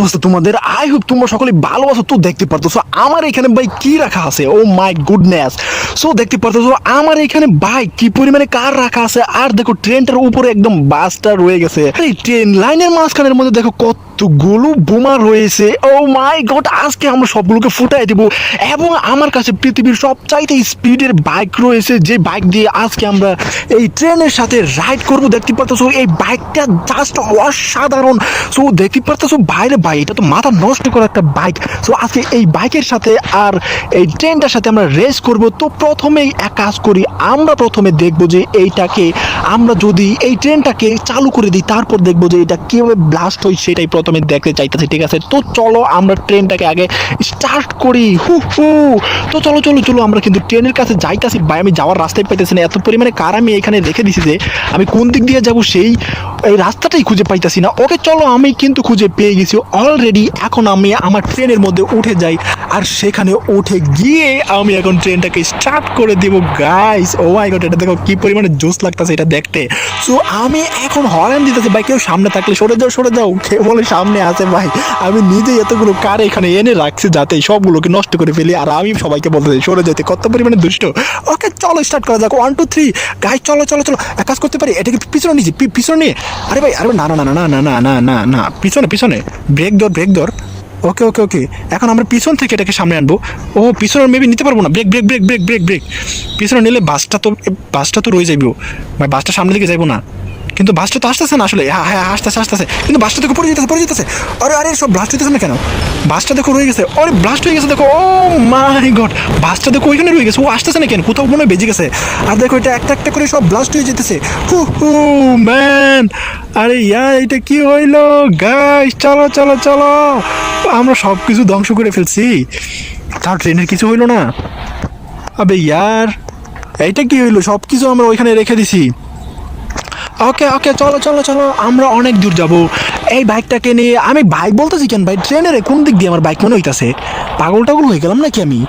অবস্থা, তোমাদের I hope তোমরা সকলে ভালো আছো। তো দেখতে পারতেছো, আমার এখানে ভাই কি রাখা আছে? ও মাই গুডনেস সো দেখতে পারতেছো, আমার এখানে ভাই কি পরিমাণে কার রাখা আছে? আর দেখো, ট্রেনটার উপরে একদম বাসটা রয়ে গেছে। এই ট্রেন লাইনের মাঝখানের মধ্যে দেখো কতগুলো বোমা রয়েছে? ও মাই গড আজকে আমরা সবগুলোকে ফুটাই দেবো। এবং আমার কাছে পৃথিবীর সবচাইতে স্পিডের বাইক রয়েছে, যে বাইক দিয়ে আজকে আমরা এই ট্রেনের সাথে রাইড করব। দেখতে পারতেছো, এই বাইকটা জাস্ট অসাধারণ। সো দেখতে পারতেছো, বাইরে ভাই, এটা তো মাথা নষ্ট করা একটা বাইক। সো আজকে এই বাইকের সাথে আর এই ট্রেনটার সাথে আমরা রেস করব। তো, প্রথমেই এক কাজ করি, আমরা প্রথমে দেখব যে এইটাকে, আমরা যদি এই ট্রেনটাকে চালু করে দিই, তারপর দেখব যে এটা কীভাবে ব্লাস্ট হয় সেটাই প্রথমে দেখতে চাইতেছি, ঠিক আছে? তো চলো আমরা ট্রেনটাকে আগে স্টার্ট করি। হু হু। তো চলো চলো চলো, আমরা কিন্তু ট্রেনের কাছে যাইতাছি। ভাই, আমি যাওয়ার রাস্তায় পাইতেছি না। এত পরিমাণে কার আমি এখানে রেখে দিছি যে, আমি কোন দিক দিয়ে যাব সেই, এই রাস্তাটাই খুঁজে পাইতাছি না। ওকে, চলো, আমি কিন্তু খুঁজে পেয়ে গেছি। অলরেডি এখন আমি আমার ট্রেনের মধ্যে উঠে যাই আর সেখানে উঠে গিয়ে আমি এখন ট্রেনটাকে স্টার্ট করে দেবো। গাইস ও মাই গড এটা দেখো কি পরিমাণে জোস লাগতেছে এটা দেখতে। সো আমি এখন হরেন দিতেছি। ভাই, কেউ সামনে থাকলে সরে যাও সরে যাও, কেউ বলে সামনে আছে ভাই। আমি নিজেই এতগুলো কার এখানে এনে রাখছি যাতে সবগুলোকে নষ্ট করে ফেলি, আর আমি সবাইকে বলতে চাই, সরে যেতে। কত পরিমাণে দুষ্ট। ওকে, চলো স্টার্ট করা যাক। ওয়ান টু থ্রি গাইস চলো চলো চলো। এক কাজ করতে পারি, এটাকে পিছনে নিয়েছি পিছনে নিয়ে। আরে ভাই, আরে না না না না না না না না না। পিছনে পিছনে। ব্রেক ধর ব্রেক ধর ওকে ওকে ওকে। এখন আমরা পিছন থেকে এটাকে সামনে আনব। ও পিছনে মেবি নিতে পারব না। Brake brake brake brake brake brake পিছনে নিলে বাসটা তো বাসটা তো রয়ে যাইব। ভাই বাসটা সামনে দিকে যাইবো না। কিন্তু বাসটা তো আসতেছে না আসলে। হ্যাঁ হ্যাঁ আসতেছে আসতেছে। কিন্তু বাসটা দেখো পড়ে যেতেছে পড়ে যেতেছে। আরে আরে, সব ব্লাস্ট হইতেছে না কেন? বাসটা দেখো রয়ে গেছে। আরে ব্লাস্ট হয়ে গেছে দেখো। ও মাই গড বাসটা দেখো ওইখানে রয়ে গেছে। ও আসতেছে না কেন? কোথাও মনে বেজে গেছে। আর দেখো এটা একটা একটা করে সব ব্লাস্ট হয়ে যেতেছে। হু হু ম্যান আরে ইয়ার এটা কি হইল? গাইস চলো চলো চলো! আমরা সব কিছু ধ্বংস করে ফেলছি। তার ট্রেনের কিছু হইল না। আবে, ইয়ার! এইটা কি হইল? সব কিছু আমরা ওইখানে রেখে দিছি। ওকে ওকে চলো চলো চলো, আমরা অনেক দূর যাব। এই বাইকটাকে নিয়ে আমি বাইক বলতেছি কেন ভাই? ট্রেনের কোন দিক দিয়ে আমার বাইক মনে হইতাছে? পাগল টাগল হয়ে গেলাম নাকি আমি?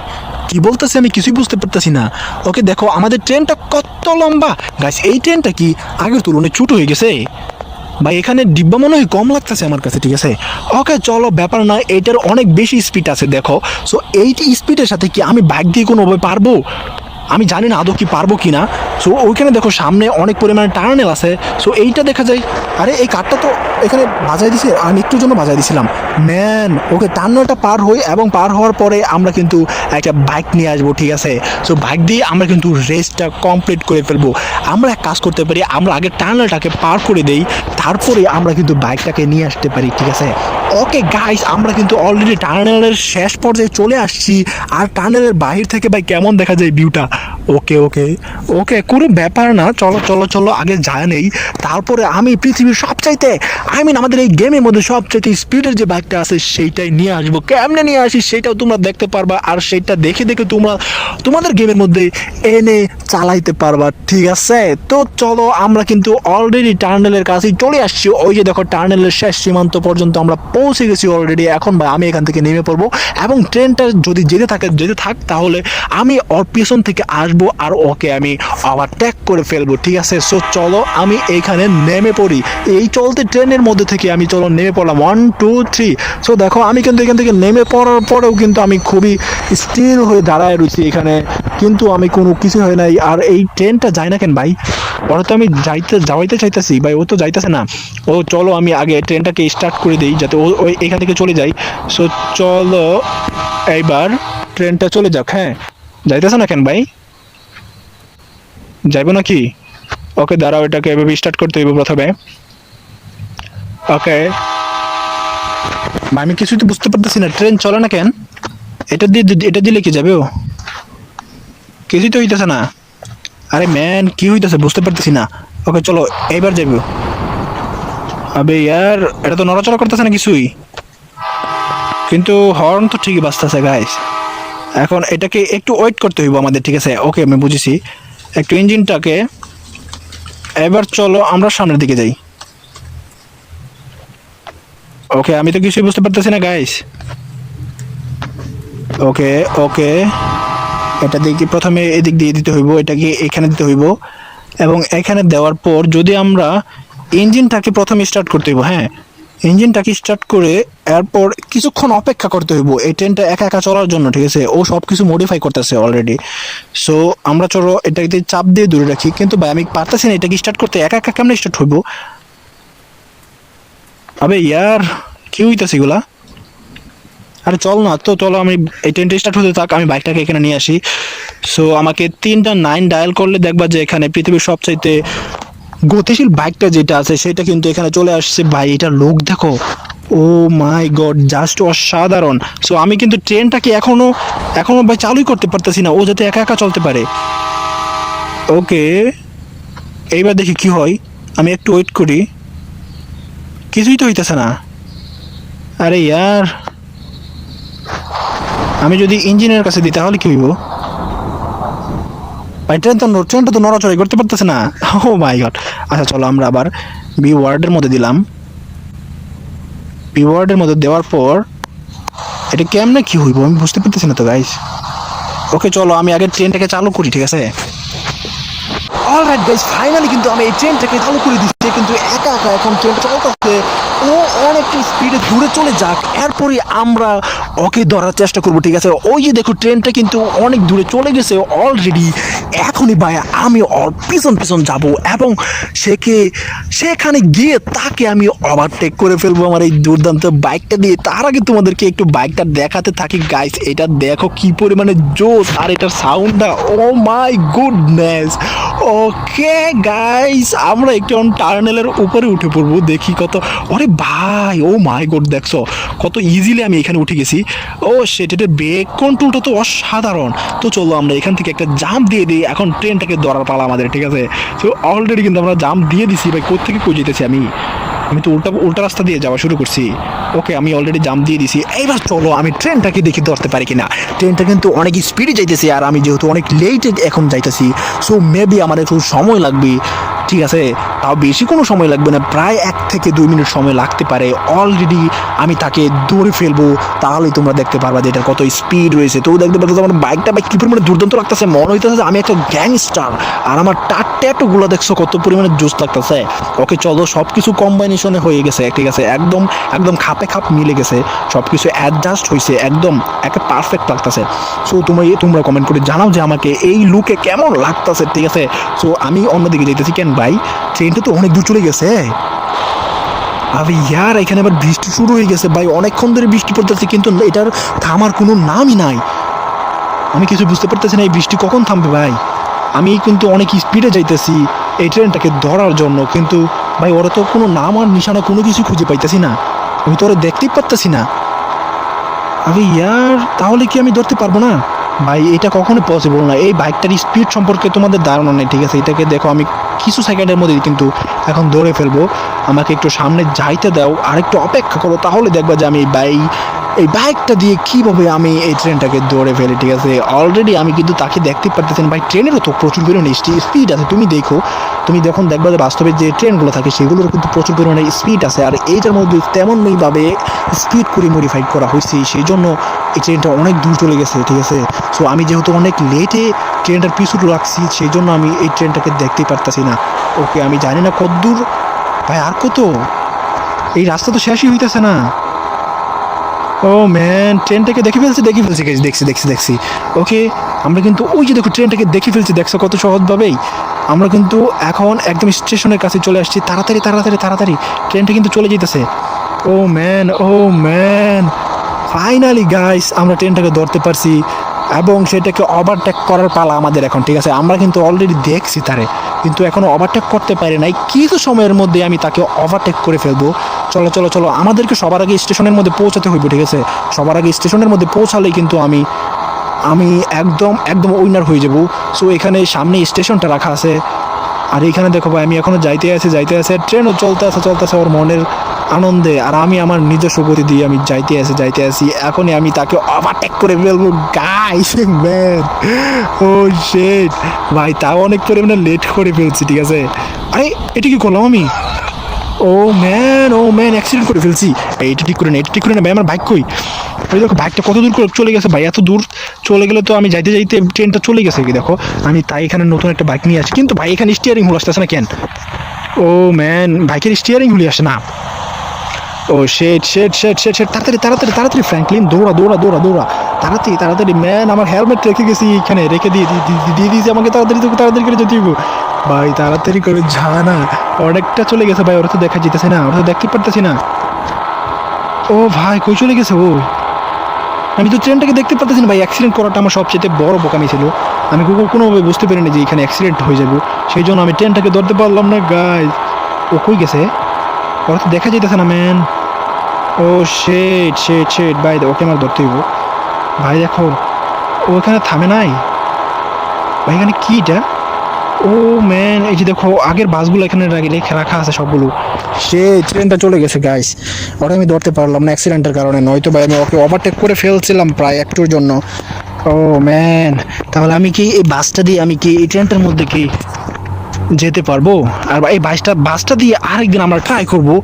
কি বলতেছি আমি কিছুই বুঝতে পারতেছি না। ওকে দেখো, আমাদের ট্রেনটা কত লম্বা? গাইস এই ট্রেনটা কি আগের তুলনায় ছোট হয়ে গেছে? ভাই, এখানে ডিব্বা মনে হয় কম লাগতেছে আমার কাছে, ঠিক আছে? ওকে চলো, ব্যাপার না এইটার অনেক বেশি স্পিড আছে, দেখো। সো এইটি স্পিডের সাথে কি আমি বাইক দিয়ে কোনোভাবে পারব? আমি জানি না আদৌ কি পারব কি না। সো ওইখানে দেখো সামনে অনেক পরিমাণে টার্নেল আছে। সো এইটা দেখা যায়, আরে, এই কাঠটা তো এখানে বাজাই দিছে, আমি একটুর জন্য বাজাই দিছিলাম। ম্যান ওকে টার্নেলটা পার হই এবং পার হওয়ার পরে আমরা কিন্তু একটা বাইক নিয়ে আসব, ঠিক আছে? সো বাইক দিয়ে আমরা কিন্তু রেসটা কমপ্লিট করে ফেলব। আমরা এক কাজ করতে পারি, আমরা আগে টার্নেলটাকে পার করে দেই, তারপরে আমরা কিন্তু বাইকটাকে নিয়ে আসতে পারি, ঠিক আছে? ওকে গাইস আমরা কিন্তু অলরেডি টার্নেলের শেষ পর্যায়ে চলে আসছি, আর টার্নেলের বাহির থেকে ভাই কেমন দেখা যায় ভিউটা ওকে ওকে ওকে, কোনো ব্যাপার না, চলো চলো চলো, আগে যায় নেই। তারপরে আমি পৃথিবীর সবচাইতে আই মিন আমাদের এই গেমের মধ্যে সবচাইতে স্পিডের যে বাইকটা আছে, সেইটাই নিয়ে আসব। কেমনে নিয়ে আসি, সেটাও তোমরা দেখতে পারবা, আর সেইটা দেখে দেখে তোমরা, তোমাদের গেমের মধ্যে এনে চালাইতে পারবা, ঠিক আছে? তো চলো, আমরা কিন্তু অলরেডি টার্নেলের কাছেই চলে আসছি। ওই যে দেখো টার্নেলের শেষ সীমান্ত পর্যন্ত আমরা পৌঁছে গেছি অলরেডি এখন ভাই, আমি এখান থেকে নেমে পড়ব। এবং ট্রেনটা যদি যেতে থাকে, যেতে থাক, তাহলে আমি ওর পিছন থেকে আসব আর ওকে আমি ওভারটেক করে ফেলব, ঠিক আছে? সো চলো আমি এইখানে নেমে পড়ি। এই চলতে ট্রেনের মধ্যে থেকে আমি চলো নেমে পড়লাম। ওয়ান টু থ্রি সো দেখো, আমি কিন্তু এখান থেকে নেমে পড়ার পরেও কিন্তু আমি খুবই স্টিল হয়ে দাঁড়ায় রয়েছি এখানে। কিন্তু আমি কোনো কিছু হয় নাই। আর এই ট্রেনটা যায় না কেন ভাই? ওরা তো আমি যাইতে, যাওয়াইতে চাইতেছি। ভাই, ও তো যাইতেছে না। ও, চলো আমি আগে ট্রেনটাকে স্টার্ট করে দিই যাতে ও ওই এখান থেকে চলে যাই সো চলো, এইবার ট্রেনটা চলে যাক হ্যাঁ? যাইতেছে না কেন ভাই? যাইবো নাকি? ওকে, দাঁড়াও, এটাকে এভাবে স্টার্ট করতে হইব প্রথমে। ওকে। আমি কিছুই তো বুঝতে পারতেছি না ট্রেন চলে না কেন? এটা দিয়ে এটা দিলে কি যাবে ও? কিছুই তো হইতেছে না। আরে ম্যান কি হইতেছে বুঝতে পারতেছি না। ওকে, চলো, এইবার যাব আবে ইয়ার, এটা তো নড়াচড়া করতেছে না কিছুই। কিন্তু হর্ন তো ঠিকই বাজতেছে গাইস এখন এটাকে একটু ওয়েট করতে হইব আমাদের, ঠিক আছে? ওকে, আমি বুঝেছি। একটু ইঞ্জিনটাকে, এবার চলো আমরা সামনের দিকে যাই। ওকে আমি তো কিছুই বুঝতে পারতেছি না গাইস ওকে ওকে এটা দিকে প্রথমে এদিক দিয়ে দিতে হইব এটাকে এখানে দিতে হইব? এবং এখানে দেওয়ার পর যদি আমরা ইঞ্জিনটাকে প্রথমে স্টার্ট করতে হইব হ্যাঁ? ইঞ্জিনটাকে স্টার্ট করে এরপর কিছুক্ষণ অপেক্ষা করতে হইব। এই ট্রেনটা একা একা চলার জন্য, ঠিক আছে? ও সব কিছু মডিফাই করতেছে অলরেডি সো আমরা চলো এটাকে চাপ দিয়ে দূরে রাখি। কিন্তু ভাই, আমি পারতেছি না এটাকে স্টার্ট করতে। একা একা কেমন স্টার্ট হইব? আবে ইয়ার, কি হইতাছে এগুলা? আরে চল না, তো চলো আমি এই ট্রেনটা স্টার্ট হতে থাক, আমি বাইকটাকে এখানে নিয়ে আসি। সো আমাকে তিনটা নাইন ডায়াল করলে দেখবা যে এখানে পৃথিবীর সবচাইতে গতিশীল বাইকটা যেটা আছে, সেটা কিন্তু এখানে চলে আসছে। ভাই, এটা লোক দেখো। ও মাই গড, জাস্ট অসাধারণ। সো আমি কিন্তু ট্রেনটাকে এখনও এখনও ভাই চালুই করতে পারতেছি না। ও যাতে একা একা চলতে পারে। ওকে, এইবার দেখি কি হয়। আমি একটু ওয়েট করি। কিছুই তো হইতেছে না। আরে, ইয়ার। আমি যদি ইঞ্জিনের কাছে দিই, তাহলে কি হইব? ভাই ট্রেন তো ট্রেনটা তো নড়াচড়াই করতে পারতেছে না। ও মাই গড আচ্ছা চলো আমরা আবার বি ওয়ার্ডের মধ্যে দিলাম। বি ওয়ার্ডের মধ্যে দেওয়ার পর এটা কেমনে কি হইব আমি বুঝতে পারতেছি না তো গাইস ওকে চলো আমি আগে ট্রেনটাকে চালু করি, ঠিক আছে? অলরাইট গাইস ফাইনালি কিন্তু আমি এই ট্রেনটাকে চালু করে দিচ্ছি কিন্তু একা একা এখন ট্রেনটা চলতেছে। ও অনেকটা স্পিডে দূরে চলে যাক এরপরে আমরা ওকে ধরার চেষ্টা করব, ঠিক আছে? ওই যে দেখো ট্রেনটা কিন্তু অনেক দূরে চলে গেছে অলরেডি এখনই ভাই, আমি ওর পিছন পিছন যাব এবং সেকে, সেখানে গিয়ে তাকে আমি ওভারটেক করে ফেলব আমার এই দুর্দান্ত বাইকটা দিয়ে। তার আগে তোমাদেরকে একটু বাইকটা দেখাতে থাকি গাইস এটা দেখো কি পরিমাণে জোস আর এটার সাউন্ডটা ও মাই গুডনেস ওকে গাইস আমরা একটু টার্নেলের উপরে উঠে পড়ব, দেখি কত আরে ভাই, ও মাই গড দেখছ, কত ইজিলি আমি এখানে উঠে গেছি। ও সেটা ব্রেক কন্ট্রোলটা তো অসাধারণ। তো চলো আমরা এখান থেকে একটা জাম্প দিয়ে দিই, এখন ট্রেনটাকে ধরার পালা আমাদের, ঠিক আছে? তো অলরেডি কিন্তু আমরা জাম্প দিয়ে দিছি, ভাই কোথেকে কই যেতেছি আমি? আমি তো উল্টা উল্টা রাস্তা দিয়ে যাওয়া শুরু করছি। ওকে আমি অলরেডি জাম্প দিয়ে দিছি। এইবার চলো, আমি ট্রেনটাকে দেখি ধরতে পারি কিনা। ট্রেনটা কিন্তু অনেক স্পিডে যাইতেছে, আর আমি যেহেতু অনেক লেটে এখন যাইতেছি সো মেবি আমার একটু সময় লাগবে। ঠিক আছে, তাও বেশি কোনো সময় লাগবে না, প্রায় এক থেকে দুই মিনিট সময় লাগতে পারে। অলরেডি আমি তাকে দৌড়ে ফেলব, তাহলেই তোমরা দেখতে পারবা যে এটার কত স্পিড রয়েছে। তো দেখতে পাচ্ছ আমার বাইকটা বাইক কী পরিমাণে দুর্দান্ত লাগতেছে, মনে হইতেছে যে আমি একটা গ্যাংস্টার আর আমার টাট ট্যাটুগুলো দেখছ কত পরিমাণে জুস লাগতেছে। ওকে চলো সব কিছু কম্বাইনেশনে হয়ে গেছে, ঠিক আছে, একদম একদম খাপে খাপ মিলে গেছে। সব কিছু অ্যাডজাস্ট হয়েছে একদম একটা পারফেক্ট লাগতেছে। সো তোমরা তোমরা কমেন্ট করে জানাও যে আমাকে এই লুকে কেমন লাগতেছে, ঠিক আছে? সো আমি অন্যদিকে যাইতেছি, কেন ভাই ট্রেনটা তো অনেক দূর চলে গেছে। আরে ইয়ার, এখানে আবার বৃষ্টি শুরু হয়ে গেছে ভাই, অনেকক্ষণ ধরে বৃষ্টি পড়তেছে, কিন্তু এটার থামার কোনো নামই নাই। আমি কিছু বুঝতে পারতেছি না, এই বৃষ্টি কখন থামবে ভাই? আমি কিন্তু অনেক স্পিডে যাইতেছি, এই ট্রেনটাকে ধরার জন্য, কিন্তু ভাই, ওরা তো কোনো নাম আর নিশানা কোনো কিছু খুঁজে পাইতেছি না। আমি তো ওরা দেখতেই পারতেছি না। আরে ইয়ার, তাহলে কি আমি ধরতে পারব না? ভাই, এটা কখনো পসিবল না। এই বাইকটার স্পিড সম্পর্কে তোমাদের ধারণা নেই, ঠিক আছে? এটাকে দেখো, আমি কিছু সেকেন্ডের মধ্যে কিন্তু এখন দৌড়ে ফেলব। আমাকে একটু সামনে যাইতে দাও, আর একটু অপেক্ষা করো, তাহলে দেখবা যে আমি এই বাইক এই বাইকটা দিয়ে কীভাবে আমি এই ট্রেনটাকে দৌড়ে ফেলি, ঠিক আছে? অলরেডি আমি কিন্তু তাকে দেখতে পারতেছেন ভাই ট্রেনেরও তো প্রচুর পরিমাণে স্পিড আছে। তুমি দেখো, তুমি যখন দেখবা যে বাস্তবে যে ট্রেনগুলো থাকে সেগুলোর কিন্তু প্রচুর পরিমাণে স্পিড আছে। আর এইটার মধ্যে তেমনইভাবে স্পিড করে মডিফাইড করা হয়েছে, সেই জন্য ট্রেনটা অনেক দূর চলে গেছে, ঠিক আছে? সো আমি যেহেতু অনেক লেটে ট্রেনটার পিছু রাখছি সেই জন্য আমি এই ট্রেনটাকে দেখতেই পারতাছি না। ওকে আমি জানি না কত দূর। ভাই, আর কত? এই রাস্তা তো শেষই হইতেছে না। ও ম্যান ট্রেনটাকে দেখে ফেলছি দেখে ফেলছি দেখছি দেখছি দেখছি। ওকে আমরা কিন্তু ওই যে দেখো ট্রেনটাকে দেখে ফেলছি, দেখছ কত সহজভাবেই? আমরা কিন্তু এখন একদম স্টেশনের কাছে চলে আসছি, তাড়াতাড়ি তাড়াতাড়ি তাড়াতাড়ি। ট্রেনটা কিন্তু চলে যেতেছে oh man oh man finally guys আমরা ট্রেনটাকে ধরতে পারছি এবং সেটাকে ওভারটেক করার পালা আমাদের এখন, ঠিক আছে? আমরা কিন্তু অলরেডি দেখছি তারে, কিন্তু এখনও ওভারটেক করতে পারি নাই। কিছু সময়ের মধ্যে আমি তাকে ওভারটেক করে ফেলব। চলো চলো চলো, আমাদেরকে সবার আগে স্টেশনের মধ্যে পৌঁছাতে হইব, ঠিক আছে? সবার আগে স্টেশনের মধ্যে পৌঁছালেই কিন্তু আমি আমি একদম একদম উইনার হয়ে যাব। সো এখানে সামনে স্টেশনটা রাখা আছে। আর এখানে দেখো ভাই, আমি এখনও যাইতে আছি, যাইতে আছে। ট্রেনও চলতে আছে চলতে আছে, ওর মনের আনন্দে আর আমি আমার নিজস্ব গতি দিয়ে আমি যাইতে আছি যাইতে আছি এখনই আমি তাকে ওভারটেক করে ফেলব। গাইস ম্যান ও শেট ভাই, তাও অনেক পরিমাণে লেট করে ফেলছি, ঠিক আছে? আরে, এটা কি করলাম আমি? Oh man oh man accident করে ফেলছি। এইটা ঠিক করে না, এটা ঠিক করে না। ভাই, আমার বাইক কই? ওই দেখো বাইকটা কত দূর করে চলে গেছে? ভাই, এত দূর চলে গেলে তো আমি যাইতে যাইতে ট্রেনটা চলে গেছে কি দেখো? আমি তাই এখানে নতুন একটা বাইক নিয়ে আসি। কিন্তু ভাই, এখানে স্টিয়ারিং হুল আসতেছে না কেন? ও ম্যান বাইকের স্টিয়ারিং হুলি আসে না। ও শেট শেট শেট শেট শেট তাড়াতাড়ি তাড়াতাড়ি তাড়াতাড়ি ফ্র্যাঙ্কলিন দৌড়া দৌড়া দৌড়া দৌড়া। তাড়াতাড়ি তাড়াতাড়ি ম্যান আমার হেলমেট রেখে গেছি এখানে রেখে দিয়ে দিয়ে- দিয়ে- দিয়ে দিয়েছি আমাকে, তাড়াতাড়ি তাড়াতাড়ি করে যেতে। ভাই, তাড়াতাড়ি করে যা অনেকটা চলে গেছে ভাই, ওরা তো দেখা যেতেছে না, ওরা তো দেখতে পারতেছি না। ও ভাই, কই চলে গেছে, ও? আমি তো ট্রেনটাকে দেখতে পারতেছি না ভাই অ্যাক্সিডেন্ট করাটা আমার সবচেয়ে বড় বোকামি ছিল। আমি কোনো- কোনোভাবে বুঝতে পারিনি যে এখানে অ্যাক্সিডেন্ট হয়ে যাব। সেই জন্য আমি ট্রেনটাকে ধরতে পারলাম না গাই ও কই গেছে? ওরা তো দেখা যেতেছে না ম্যান ও শেট শেট শেট ভাই ওকে আমার ধরতে হইব। ভাই, দেখো, ও এখানে থামে নাই? ভাই, এখানে কি এটা? ও ম্যান এই যে দেখো, আগের বাসগুলো এখানে রাখি- রেখে আছে সবগুলো। সে ট্রেনটা চলে গেছে গাইস ওটা আমি ধরতে পারলাম না অ্যাক্সিডেন্টের কারণে। নয়তো ভাই, আমি ওকে ওভারটেক করে ফেলছিলাম প্রায় একটুর জন্য। ও ম্যান তাহলে আমি কি এই বাসটা দিয়ে আমি কি এই ট্রেনটার মধ্যে কি যেতে পারব? আর এই বাসটা বাসটা দিয়ে আরেকদিন আমরা ট্রাই করব।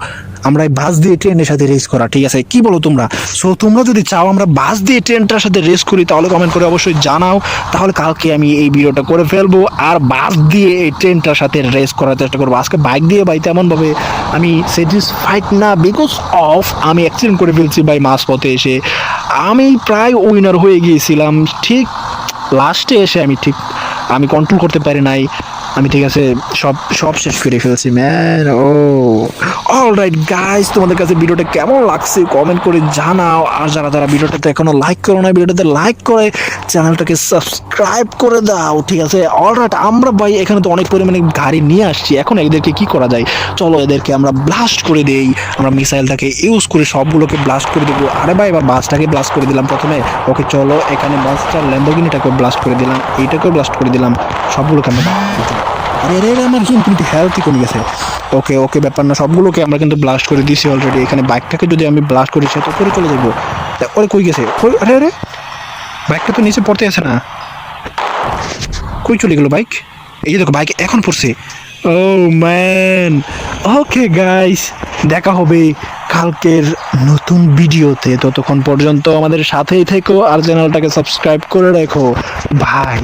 আমরা বাস দিয়ে ট্রেনের সাথে রেস করা, ঠিক আছে? কি বলো তোমরা? সো তোমরা যদি চাও আমরা বাস দিয়ে ট্রেনটার সাথে রেস করি, তাহলে কমেন্ট করে অবশ্যই জানাও। তাহলে কালকে আমি এই ভিডিওটা করে ফেলব। আর বাস দিয়ে এই ট্রেনটার সাথে রেস করার চেষ্টা করব। আজকে বাইক দিয়ে ভাই তেমনভাবে আমি স্যাটিসফাইড না বিকজ অফ আমি অ্যাক্সিডেন্ট করে ফেলছি ভাই মাস পথে এসে। আমি প্রায় উইনার হয়ে গিয়েছিলাম। ঠিক লাস্টে এসে আমি ঠিক, আমি কন্ট্রোল করতে পারি নাই। আমি ঠিক আছে, সব সব শেষ করে ফেলছি man oh. All right guys তোমাদের কাছে ভিডিওটা কেমন লাগছে কমেন্ট করে জানাও। আর যারা যারা ভিডিওটাতে এখনও লাইক করো না ভিডিওটাতে লাইক করে চ্যানেলটাকে সাবস্ক্রাইব করে দাও, ঠিক আছে? অল রাইট আমরা ভাই, এখানে তো অনেক পরিমাণে গাড়ি নিয়ে আসছি। এখন এদেরকে কি করা যায়? চলো এদেরকে আমরা ব্লাস্ট করে দেই। আমরা মিসাইলটাকে ইউজ করে সবগুলোকে ব্লাস্ট করে দেবো। আরে ভাই, এবার বাসটাকে ব্লাস্ট করে দিলাম প্রথমে। ওকে, চলো, এখানে বাসটা ল্যাম্বোগিনিটাকে ব্লাস্ট করে দিলাম। এইটাকেও ব্লাস্ট করে দিলাম। সবগুলোকে আমরা আরে আরে, আমার কিন্তু হেলথই কমে গেছে। ওকে ওকে ব্যাপার না সবগুলোকে আমরা কিন্তু ব্লাস্ট করে দিয়েছি অলরেডি এখানে বাইকটাকে যদি আমি ব্লাস্ট করি সে তো করে চলে যাব। ওরে কই গেছে? আরে আরে বাইকটা তো নিচে পড়তে আছে না। কই চলে গেল বাইক এই যে দেখো বাইক এখন পড়ছে। ও ম্যান ওকে গাইস দেখা হবে কালকের নতুন ভিডিওতে ততক্ষণ পর্যন্ত আমাদের সাথেই থেকো আর চ্যানেলটাকে সাবস্ক্রাইব করে রেখো। ভাই